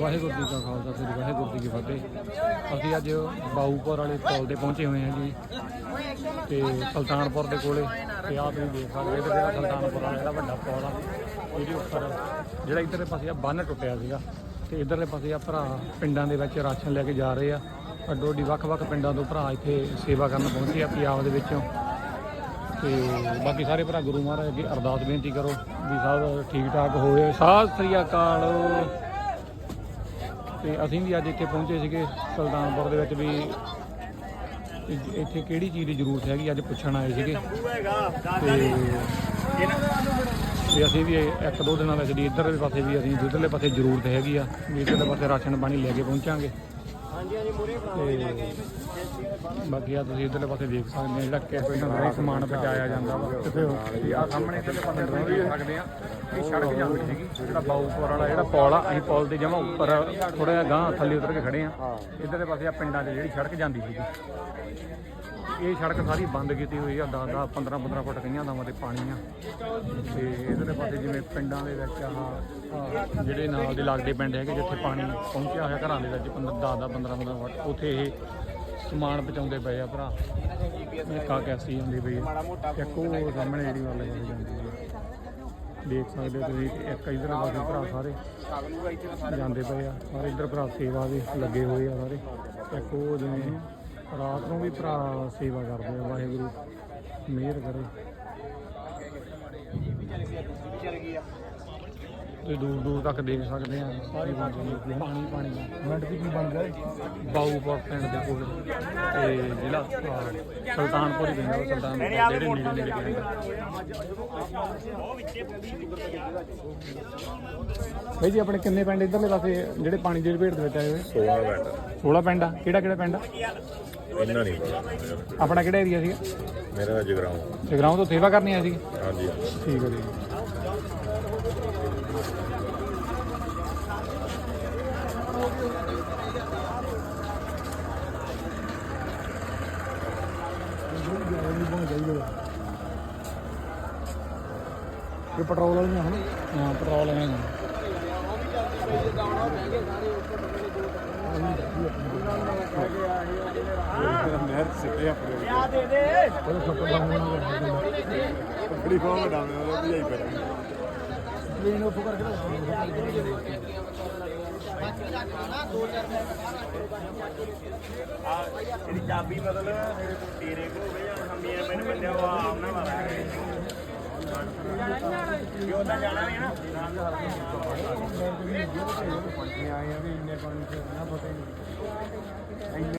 ਵਾਹਿਗੁਰੂ ਜੀ ਕਾ ਖਾਲਸਾ, ਸ੍ਰੀ ਵਾਹਿਗੁਰੂ ਜੀ ਕੀ ਫਤਿਹ। ਅਸੀਂ ਅੱਜ ਬਾਊਪੁਰ ਵਾਲੇ ਪੁਲ ਤੇ ਪਹੁੰਚੇ ਹੋਏ ਹਾਂ ਜੀ। ਤੇ ਸੁਲਤਾਨਪੁਰ ਦੇ ਕੋਲੇ, ਤੇ ਆਪ ਤੁਸੀਂ ਦੇਖ ਸਕਦੇ ਹੋ ਜਿਹੜਾ ਸੁਲਤਾਨਪੁਰ ਵਾਲਾ, ਜਿਹੜਾ ਵੱਡਾ ਪੁਲ ਆ, ਇਹਦੇ ਉੱਪਰ, ਜਿਹੜਾ ਇੱਧਰਲੇ ਪਾਸੇ ਆ, ਬੰਨ ਟੁੱਟਿਆ ਸੀਗਾ। ਤੇ ਇੱਧਰਲੇ ਪਾਸੇ ਆ, ਭਰਾ ਪਿੰਡਾਂ ਦੇ ਵਿੱਚ ਰਾਸ਼ਨ ਲੈ ਕੇ ਜਾ ਰਹੇ ਆ। ਅੱਡੋ ਅੱਡੀ ਵੱਖ-ਵੱਖ ਪਿੰਡਾਂ ਤੋਂ ਭਰਾ ਇੱਥੇ ਸੇਵਾ ਕਰਨ ਪਹੁੰਚੇ ਆ, ਪੰਜਾਬ ਦੇ ਵਿੱਚੋਂ। ਤੇ ਬਾਕੀ ਸਾਰੇ ਭਰਾ ਗੁਰੂ ਮਹਾਰਾਜ ਅੱਗੇ ਅਰਦਾਸ ਬੇਨਤੀ ਕਰੋ ਵੀ ਸਭ ਠੀਕ ਠਾਕ ਹੋਵੇ ਸਤਿ ਸ੍ਰੀ ਅਕਾਲ। ਤੇ ਅਸੀਂ ਵੀ ਅੱਜ ਇੱਥੇ ਪਹੁੰਚੇ ਸੀਗੇ ਸੁਲਤਾਨਪੁਰ ਦੇ ਵਿੱਚ ਵੀ ਇ- ਇੱਥੇ ਕਿਹੜੀ ਚੀਜ਼ ਦੀ ਜ਼ਰੂਰਤ ਹੈਗੀ ਅੱਜ ਪੁੱਛਣ ਆਏ ਸੀਗੇ। ਤੇ ਤੇ ਅਸੀਂ ਵੀ ਇਹ ਇੱਕ ਦੋ ਦਿਨਾਂ ਵਿੱਚ ਦੀ ਇੱਧਰਲੇ ਪਾਸੇ ਵੀ ਅਸੀਂ ਇੱਧਰਲੇ ਪਾਸੇ ਜ਼ਰੂਰਤ ਹੈਗੀ ਆ, ਵੀ ਇੱਧਰਲੇ ਪਾਸੇ ਰਾਸ਼ਨ ਪਾਣੀ ਲੈ ਕੇ ਪਹੁੰਚਾਂਗੇ। ਤੇ ਬਾਕੀ ਆ ਤੁਸੀਂ ਇੱਧਰਲੇ ਪਾਸੇ ਦੇਖ ਸਕਦੇ ਆ ਜਿਹੜਾ ਕਿਸ ਤਰ੍ਹਾਂ ਦਾ ਸਮਾਨ ਪਹੁੰਚਾਇਆ ਜਾਂਦਾ ਵਾ। ਤੇ ਆ ਸਾਹਮਣੇ ਇੱਧਰਲੇ ਪਾਸੇ ਤੁਸੀਂ ਦੇਖ ਸਕਦੇ ਆ ਇਹ ਸੜਕ ਜਾਂਦੀ ਸੀਗੀ। ਜਿਹੜਾ ਬਾਊਪੁਰ ਵਾਲਾ ਜਿਹੜਾ ਪੁਲ ਆ ਅਸੀਂ ਪੁਲ ਦੇ ਜਮਾ ਉੱਪਰ ਥੋੜਾ ਜਿਹਾ ਗਾਂ ਥੱਲੇ ਉਤਰ ਕੇ ਖੜੇ ਆ। ਇੱਧਰਲੇ ਪਾਸੇ ਆ ਪਿੰਡਾਂ 'ਚ ਜਿਹੜੀ ਸੜਕ ਜਾਂਦੀ ਸੀਗੀ। ਇਹ ਸੜਕ ਸਾਰੀ ਬੰਦ ਕੀਤੀ ਹੋਈ ਆ 10 10 15 15 ਫੁੱਟ ਕਈਆਂ ਥਾਵਾਂ ਤੇ ਪਾਣੀ ਆ। ਤੇ ਇਧਰਲੇ ਪਾਸੇ ਜਿਵੇਂ ਪਿੰਡਾਂ ਦੇ ਵਿੱਚ ਆਹ ਜਿਹੜੇ ਨਾਲ ਦੇ ਲੱਗਦੇ ਪਿੰਡ ਹੈਗੇ ਜਿੱਥੇ ਪਾਣੀ ਪਹੁੰਚਿਆ ਹੋਇਆ ਘਰਾਂ ਦੇ ਵਿੱਚ 10 10 15 15 ਫੁੱਟ ਉੱਥੇ ਇਹ ਸਮਾਨ ਪਹੁੰਚਾਉਂਦੇ ਪਏ ਆ ਭਰਾ। ਨਿੱਕਾ ਕੈਸੀ ਹੁੰਦੀ ਪਈ ਆ। ਇੱਕ ਉਹ ਸਾਹਮਣੇ ਜਿਹੜੀ ਗੱਲ ਜਾਂਦੀ ਹੈ। ਦੇਖ ਸਕਦੇ ਹੋ ਤੁਸੀਂ ਇੱਕ ਇਧਰ ਪਾਸੇ ਭਰਾ ਸਾਰੇ ਜਾਂਦੇ ਪਏ ਆ। ਸਾਰੇ ਇਧਰ ਭਰਾ ਸੇਵਾ ਦੇ ਲੱਗੇ ਹੋਏ ਆ ਸਾਰੇ। ਇੱਕ ਉਹ ਜਿਵੇਂ ਰਾਤ ਨੂੰ ਵੀ ਭਰਾ ਸੇਵਾ ਕਰਦੇ ਆ, ਵਾਹਿਗੁਰੂ, ਮਿਹਰ ਕਰੇ। ਤੇ ਦੂਰ ਦੂਰ ਤੱਕ ਦੇਖ ਸਕਦੇ ਆ। ਸਾਰੀ ਬੰਦੇ ਪਾਣੀ ਪਾਣੀ ਮਿੰਟ ਦੀ ਕੀ ਬਣ ਗਿਆ ਬਾਊਪੁਰ ਪਿੰਡ ਦੇ ਕੋਲ ਤੇ ਜ਼ਿਲ੍ਹਾ ਸੁਲਤਾਨਪੁਰ ਹੀ ਪੈਂਦਾ ਵਾ, ਸੁਲਤਾਨਪੁਰ ਜਿਹੜੇ ਨੇੜੇ ਨੇੜੇ ਪੈਂਦਾ ਭਾਈ ਜੀ ਆਪਣੇ ਕਿੰਨੇ ਪਿੰਡ ਇਧਰਲੇ ਪਾਸੇ ਜਿਹੜੇ ਪਾਣੀ ਦੀ ਲਪੇਟ ਦੇ ਵਿੱਚ ਆਏ ਹੋਏ? 16 ਮਿੰਟ 16 ਪਿੰਡ ਆ। ਕਿਹੜਾ ਕਿਹੜਾ ਪਿੰਡ ਆ? ਇੰਨਾ ਨਹੀਂ ਪਤਾ। ਆਪਣਾ ਕਿਹੜਾ ਏਰੀਆ ਸੀਗਾ? ਮੇਰਾ ਜਗਰਾਉਂ। ਜਗਰਾਉਂ ਤੋਂ ਸੇਵਾ ਕਰਨੀ ਆ ਸੀ ਹਾਂਜੀ। ਠੀਕ ਹੈ ਜੀ। ਇਹ ਪੈਟਰੋਲ ਵਾਲੀਆਂ ਹਨ ਹਾਂ ਪੈਟਰੋਲ ਵਾਲੀਆਂ ਹਨ ਨਹਿਰ ਸਿੱਟੇ ਆਪਣੇ ਉਹ ਛੋਟਾ ਡਾਊਨ ਬੜੀ ਫੋਮ ਡਾਵੇਂ ਉਹ ਵੀ ਆਈ ਫਿਰ ਟ੍ਰੇਨ ਉੱਪਰ ਕਰਕੇ ਇਹਦੀ ਚਾਬੀ ਮਤਲਬ ਤੇਰੇ ਕੋਲ ਹੋਵੇ ਜਾਂ ਹਮੀਆਂ ਮੈਨੂੰ ਬੰਦਿਆ ਉਹ ਆਮ ਨਾ ਮਾਰਾ ਕਿਉਂ ਤਾਂ ਜਾਣਾ ਨਹੀਂ ਨਾ ਆਏ ਆ ਵੀ ਇੰਨੇ ਪਾਣੀ ਚ ਨਾ। ਪਤਾ ਹੀ ਨਹੀਂ